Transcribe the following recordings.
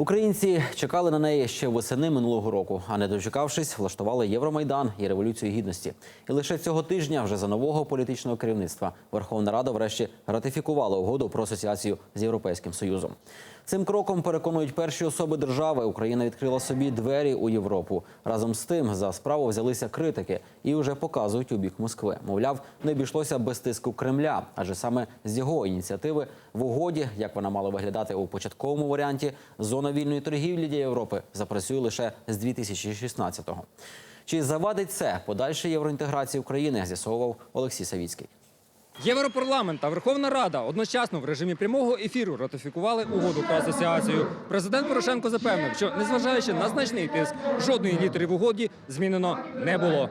Українці чекали на неї ще восени минулого року, а не дочекавшись, влаштували Євромайдан і революцію гідності. І лише цього тижня, вже за нового політичного керівництва, Верховна Рада врешті ратифікувала угоду про асоціацію з Європейським Союзом. Цим кроком переконують перші особи держави. Україна відкрила собі двері у Європу. Разом з тим за справу взялися критики і вже показують у бік Москви. Мовляв, не обійшлося без тиску Кремля, адже саме з його ініціативи в угоді, як вона мала виглядати у початковому варіанті, зона вільної торгівлі для Європи запрацює лише з 2016-го. Чи завадить це подальшій євроінтеграції України? З'ясовував Олексій Савіцький. Європарламент та Верховна Рада одночасно в режимі прямого ефіру ратифікували угоду про асоціацію. Президент Порошенко запевнив, що незважаючи на значний тиск, жодної літери в угоді змінено не було.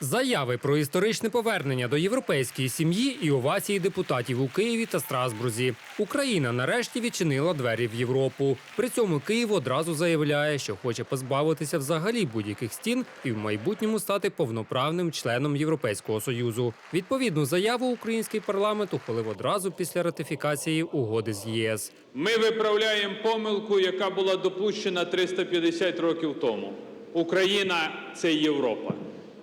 Заяви про історичне повернення до європейської сім'ї і овації депутатів у Києві та Страсбурзі. Україна нарешті відчинила двері в Європу. При цьому Київ одразу заявляє, що хоче позбавитися взагалі будь-яких стін і в майбутньому стати повноправним членом Європейського союзу. Відповідну заяву український парламент ухвалив одразу після ратифікації угоди з ЄС. Ми виправляємо помилку, яка була допущена 350 років тому. Україна це Європа.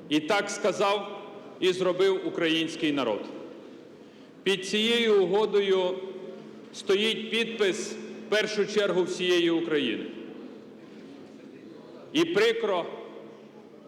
І так сказав і зробив український народ. Під цією угодою стоїть підпис в першу чергу всієї України. І прикро,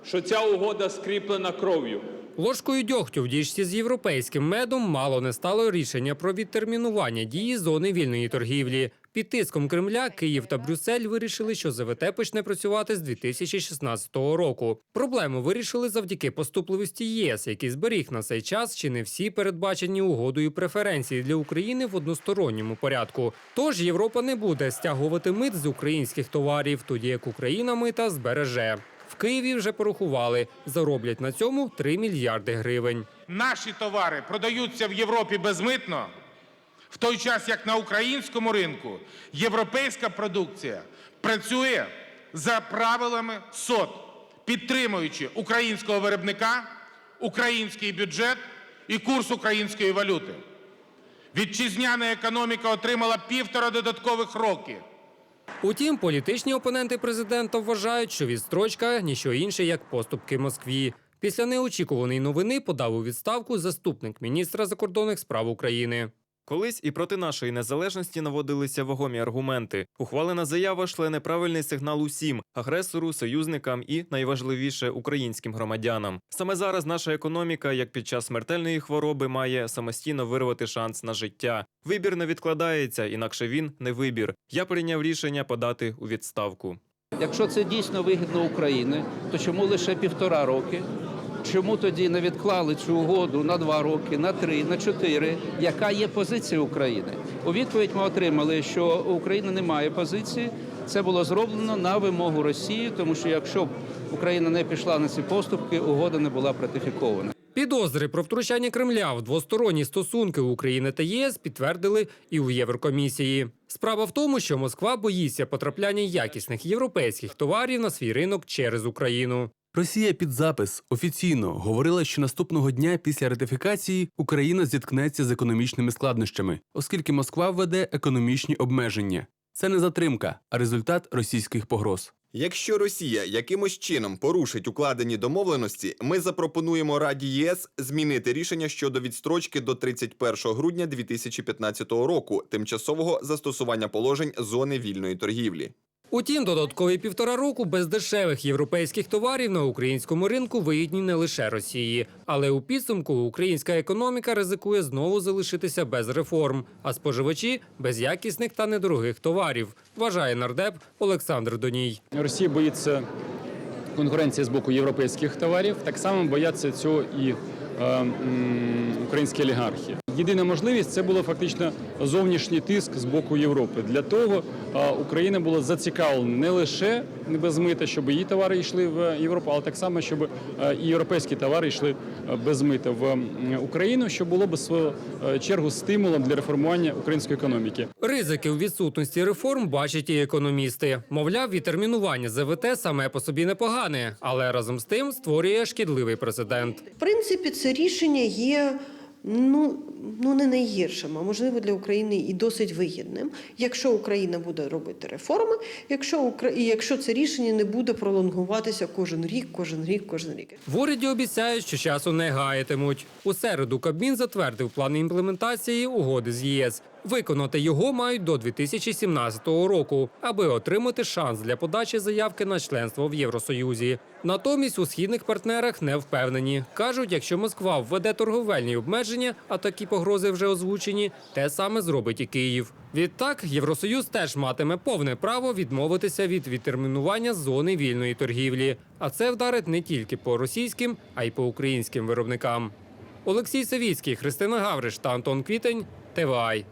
що ця угода скріплена кров'ю. Ложкою дьогтю в діжці з європейським медом мало не стало рішення про відтермінування дії зони вільної торгівлі. Під тиском Кремля Київ та Брюссель вирішили, що ЗВТ почне працювати з 2016 року. Проблему вирішили завдяки поступливості ЄС, який зберіг на цей час чи не всі передбачені угодою преференції для України в односторонньому порядку. Тож Європа не буде стягувати мит з українських товарів, тоді як Україна мита збереже. В Києві вже порахували, зароблять на цьому 3 мільярди гривень. Наші товари продаються в Європі безмитно, в той час як на українському ринку європейська продукція працює за правилами СОТ, підтримуючи українського виробника, український бюджет і курс української валюти. Вітчизняна економіка отримала півтора додаткових роки. Утім, політичні опоненти президента вважають, що відстрочка ніщо інше, як поступки Москві. Після неочікуваної новини подав у відставку заступник міністра закордонних справ України. Колись і проти нашої незалежності наводилися вагомі аргументи. Ухвалена заява шле неправильний сигнал усім агресору, союзникам і найважливіше українським громадянам. Саме зараз наша економіка, як під час смертельної хвороби, має самостійно вирвати шанс на життя. Вибір не відкладається, інакше він не вибір. Я прийняв рішення подати у відставку. Якщо це дійсно вигідно Україні, то чому лише півтора роки? Чому тоді не відклали цю угоду на два роки, на три, на чотири? Яка є позиція України? У відповідь ми отримали, що у України немає позиції. Це було зроблено на вимогу Росії, тому що якщо б Україна не пішла на ці поступки, угода не була б ратифікована. Підозри про втручання Кремля в двосторонні стосунки України та ЄС підтвердили і у Єврокомісії. Справа в тому, що Москва боїться потрапляння якісних європейських товарів на свій ринок через Україну. Росія під запис офіційно говорила, що наступного дня після ратифікації Україна зіткнеться з економічними складнощами, оскільки Москва введе економічні обмеження. Це не затримка, а результат російських погроз. Якщо Росія якимось чином порушить укладені домовленості, ми запропонуємо Раді ЄС змінити рішення щодо відстрочки до 31 грудня 2015 року тимчасового застосування положень зони вільної торгівлі. Утім, додаткові півтора року без дешевих європейських товарів на українському ринку вигідні не лише Росії, але у підсумку українська економіка ризикує знову залишитися без реформ, а споживачі без якісних та недорогих товарів. Вважає нардеп Олександр Доній. Росія боїться конкуренції з боку європейських товарів. Так само бояться цього і е, м, українські олігархи. Єдина можливість це було фактично зовнішній тиск з боку Європи. Для того Україна була зацікавлена не лише не без мита, щоб її товари йшли в Європу, але так само, щоб і європейські товари йшли без мита в Україну, що було б свою чергу стимулом для реформування української економіки. Ризики у відсутності реформ бачать і економісти. Мовляв, відтермінування ЗВТ саме по собі непогане, але разом з тим створює шкідливий прецедент. В принципі, це рішення є ну, ну не найгіршим, а можливо для України і досить вигідним, якщо Україна буде робити реформи, якщо і якщо це рішення не буде пролонгуватися кожен рік, кожен рік, кожен рік. В уряді обіцяють, що часу не гаятимуть. У середу Кабмін затвердив плани імплементації угоди з ЄС. Виконати його мають до 2017 року, аби отримати шанс для подачі заявки на членство в Євросоюзі. Натомість у східних партнерах не впевнені. кажуть, якщо Москва введе торговельні обмеження, а такі погрози вже озвучені, те саме зробить і Київ. Відтак, Євросоюз теж матиме повне право відмовитися від відтермінування зони вільної торгівлі. А це вдарить не тільки по російським, а й по українським виробникам. Олексій Савіцький, Христина Гавриш та Антон Квітень. ТВАЙ.